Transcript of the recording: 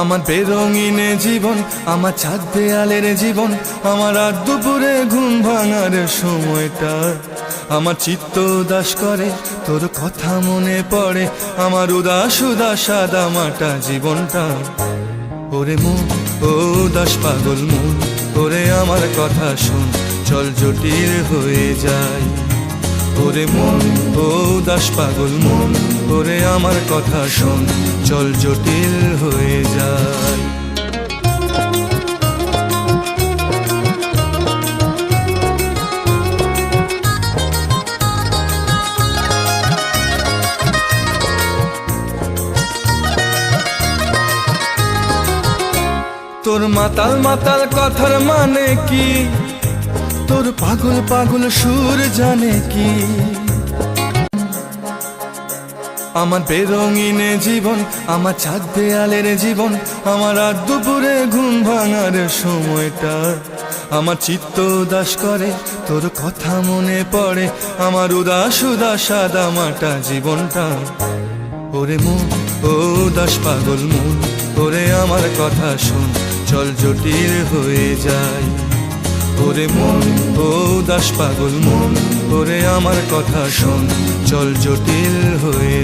আমার বেরঙিনে জীবন, আমার ছাদ দেয়ালের জীবন, আমার রাত দুপুরে ঘুম ভাঙার সময়টা। আমার চিত্ত উদাস করে, তোর কথা মনে পড়ে, আমার উদাস উদাস সাদা মাটা জীবনটা। ওরে মন, ও উদাস পাগল মন, ওরে আমার কথা শুন, চল জটিল হয়ে যায় ওরে মন ও দাস পাগল মন, ওরে আমার কথা শোন, চল জটিল হয়ে যায় তোর মাতাল মাতাল কথার মানে কি? তোর পাগল পাগল সুর জানে কি? আমার বেরঙিনে জীবন, আমার ছাদ দেয়ালের জীবন, আমার রাত দুপুরে ঘুম ভাঙার সময়টা। আমার চিত্ত উদাস করে, তোর কথা মনে পড়ে, আমার উদাস উদাস সাদা মাটা জীবনটা। ওরে মন, ও দাস পাগল মন, ওরে আমার কথা শোন, চল জটিল হয়ে যায় ওরে মন, ও দাস পাগল মন, ওরে আমার কথা শোন, চল জটিল হয়ে